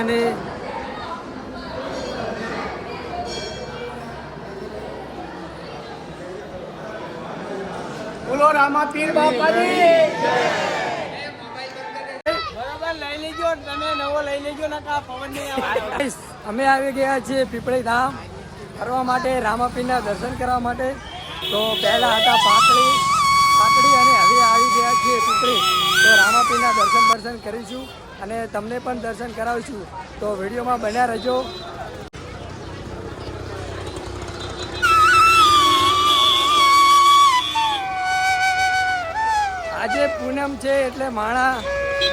અને બોલો રામાપીર બાપાજી. બરાબર લઈ લેજો તમે નવો લઈ લેજો ને કા પવન નહીં આવે. અમે આવી ગયા છીએ પીપળી ધામ ફરવા માટે રામાપીરના દર્શન કરવા માટે. તો પહેલા હતા પાતળી પાતળી અને હવે આવી ગયા છીએ પીપળી. તો રામાપીરના દર્શન દર્શન કરીશું. અને તમને પણ દર્શન કરાવીશું. તો વિડીયોમાં બન્યા રહેજો. આજે પૂનમ છે એટલે માણા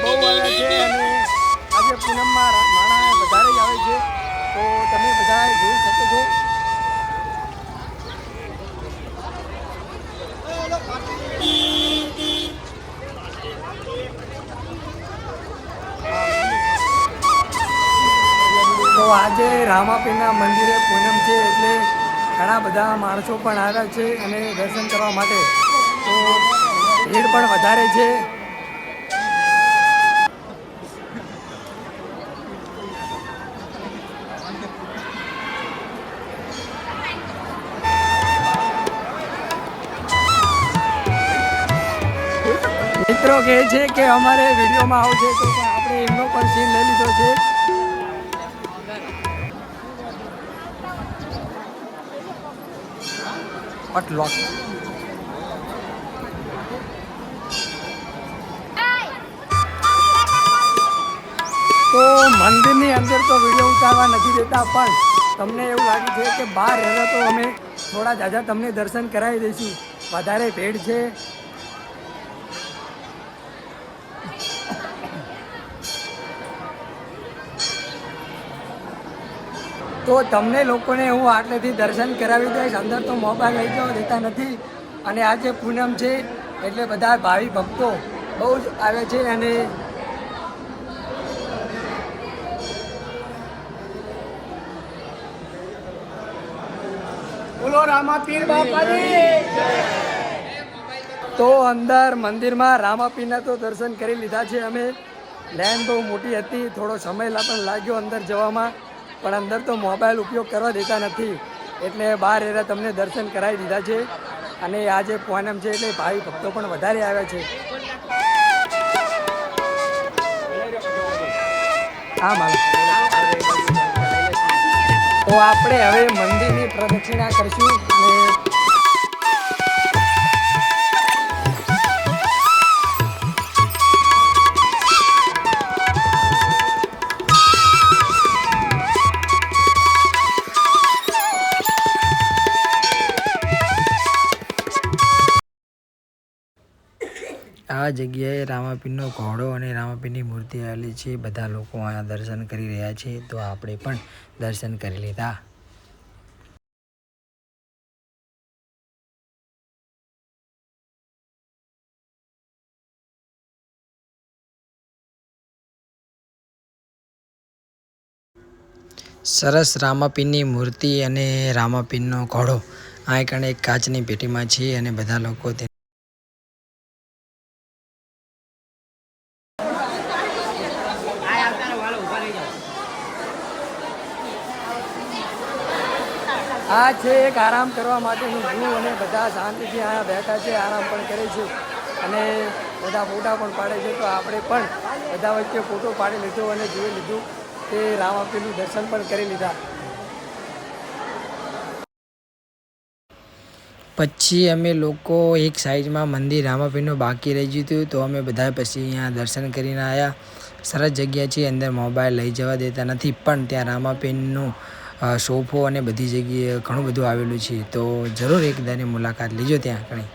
બહુ આવે છે અને આજે પૂનમમાં માણા વધારે જ આવે છે. તો તમે બધા જોઈ શકો છો. તો આજે રામાપીરના મંદિરે પૂનમ છે એટલે ઘણા બધા માણસો પણ આવ્યા છે અને દર્શન કરવા માટે. તો ભીડ પણ વધારે છે. મિત્રો કહે છે કે અમારે વિડીયોમાં આવશે તો આપણે એમનો પણ સીન લઈ લીધો છે. અટલોક તો મંદિરની અંદર તો વીડિયો ઉતારવા નથી દેતા, પણ તમને એવું લાગે છે કે બહાર રહેતા તો અમે થોડા જાજા તમને દર્શન કરાવી દઈશું. વધારે ભેડ છે તો તમને લોકોને હું આટલેથી દર્શન કરાવી દઈશ. અંદર તો મોબાઈલ લઈ જવા દેતા નથી. અને આજે પૂનમ છે, એટલે બધા ભાવિ ભક્તો બહુ જ આવે છે અને બોલો રામાપીર બાપાજી. તો અંદર મંદિરમાં રામાપીના તો દર્શન કરી લીધા છે. અમે લાઈન બહુ મોટી હતી, થોડો સમય પણ લાગ્યો અંદર જવામાં. પણ અંદર તો મોબાઈલ ઉપયોગ કરવા દેતા નથી. એટલે બહાર એરા તમને દર્શન કરાવી દીધા છે. અને આજે પૂનમ છે એટલે ભાઈ ભક્તો પણ વધારે આવ્યા છે. હા મારા તો આપણે હવે મંદિરની પ્રદક્ષિણા કરશું આ જગ્યાએ રામાપીરનો ઘોડો અને રામાપીરની મૂર્તિ આવેલી છે. બધા લોકો અહીંયા દર્શન કરી રહ્યા છે. તો આપણે પણ દર્શન કરી લીધા. સરસ રામાપીરની મૂર્તિ અને રામાપીરનો ઘોડો આ એક કાચની પેટીમાં છે અને બધા લોકો આ છે એક આરામ કરવા માટેનું વ્યૂ અને બધા શાંતિથી અહીંયા બેઠા છે, આરામ પણ કરે છે અને બધા ફોટા પણ પાડે છે. તો આપણે પણ બધા વચ્ચે ફોટો પાડી લીધો અને જોઈ લીધું તે રામાપીરનું દર્શન પણ કરી લીધા. પછી અમે લોકો એક સાઈડમાં મંદિર રામાપીરનું બાકી રહી ગયું હતું. તો અમે બધા પછી અહીંયા દર્શન કરીને આવ્યા સરસ જગ્યા છે, અંદર મોબાઈલ લઈ જવા દેતા નથી, પણ ત્યાં રામાપીરનું સોફો અને બધી જગ્યાએ ઘણું બધું આવેલું છે, તો જરૂર એકદાની મુલાકાત લેજો ત્યાં કણી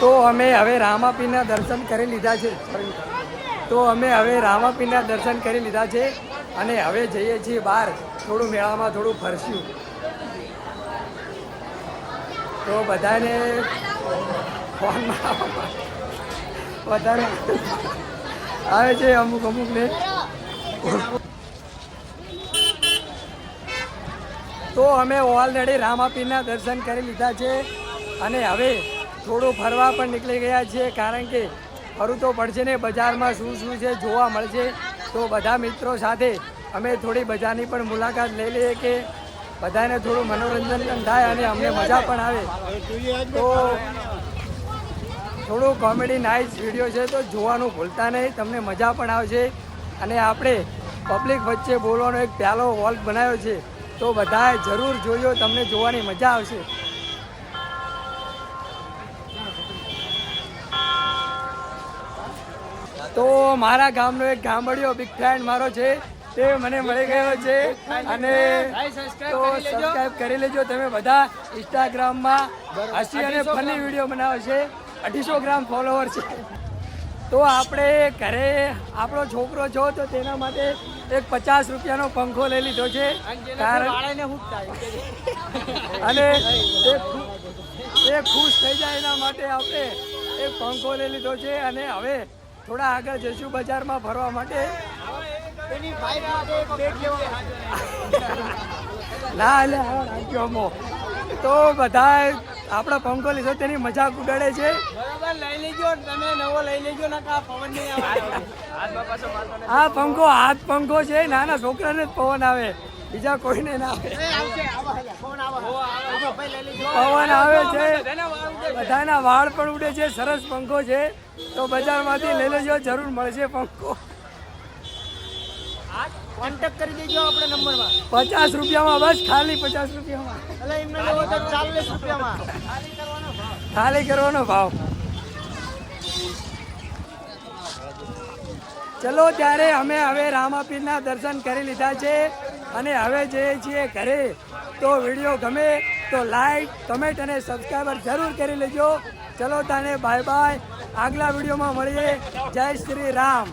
તો અમે હવે રામાપીના દર્શન કરી લીધા છે. તો અમે હવે રામાપીના દર્શન કરી લીધા છે અને હવે જઈએ છીએ બહાર. થોડું મેળામાં થોડું ફરશું. તો બધાને વધારે. આવે છે અમુક અમુકને તો તો અમે ઓલરેડી રામાપીરના દર્શન કરી લીધા છે અને હવે થોડું ફરવા પણ નીકળી ગયા છીએ કારણ કે ફરવું તો પડશે ને બજારમાં શું શું છે જોવા મળશે. તો બધા મિત્રો સાથે અમે થોડી બજારની પણ મુલાકાત લઈ લઈએ કે બધાને થોડું મનોરંજન પણ થાય અને અમને મજા પણ આવે. તો થોડું કોમેડી નાઇસ વીડિયો છે તો જોવાનું ભૂલતા નહીં તમને મજા પણ આવશે. અને આપણે પબ્લિક વચ્ચે બોલવાનો એક પ્યાલો વોલ્ક બનાવ્યો છે તો બધાએ જરૂર જોજો તમને જોવાની મજા આવશે. તો મારા ગામનો એક ગામડિયો બિગ ફ્રેન્ડ મારો છે તે મને મળી ગયો છે. અને તો સબસ્ક્રાઈબ કરી લેજો તમે બધા ઇન્સ્ટાગ્રામમાં હસી અને ફની વીડિયો બનાવે છે. અઢીસો ગ્રામ ફોલોવર છે. તો આપણે ઘરે આપણો છોકરો છો તો તેના માટે એક પચાસ રૂપિયાનો પંખો લઈ લીધો છે. અને એ ખુશ થઈ જાય એના માટે આપણે એક પંખો લઈ લીધો છે. અને હવે થોડા આગળ જઈશું બજારમાં ફરવા માટે. ના એટલે તો બધા આપણા પંખો લીધો તેની મજાક ઉડાડે છે. બરાબર લઈ લેજો તમે નવો લઈ લેજો નકા પવન નહીં આવે. આ પંખો હાથ પંખો છે નાના છોકરાને જ પવન આવે બીજા કોઈને ના આવે. પવન આવે છે. બધાના વાળ પણ ઉડે છે સરસ પંખો છે. તો બજારમાંથી લઈ લેજો જરૂર મળશે પંખો. કોન્ટેક્ટ કરી દેજો આપણે નંબરમાં પચાસ રૂપિયામાં બસ ખાલી પચાસ રૂપિયામાં. એટલે એમને લેવો તો ચાલીસ રૂપિયામાં. ખાલી કરવાનો ભાવ. ચલો ત્યારે અમે હવે રામાપીરના દર્શન કરી લીધા છે અને હવે જઈએ છીએ ઘરે. તો વીડિયો ગમે તો લાઈક કમેન્ટ અને સબસ્ક્રાઈબર જરૂર કરી લેજો. ચલો તાને બાય બાય આગલા વિડીયોમાં મળીએ. જય શ્રી રામ.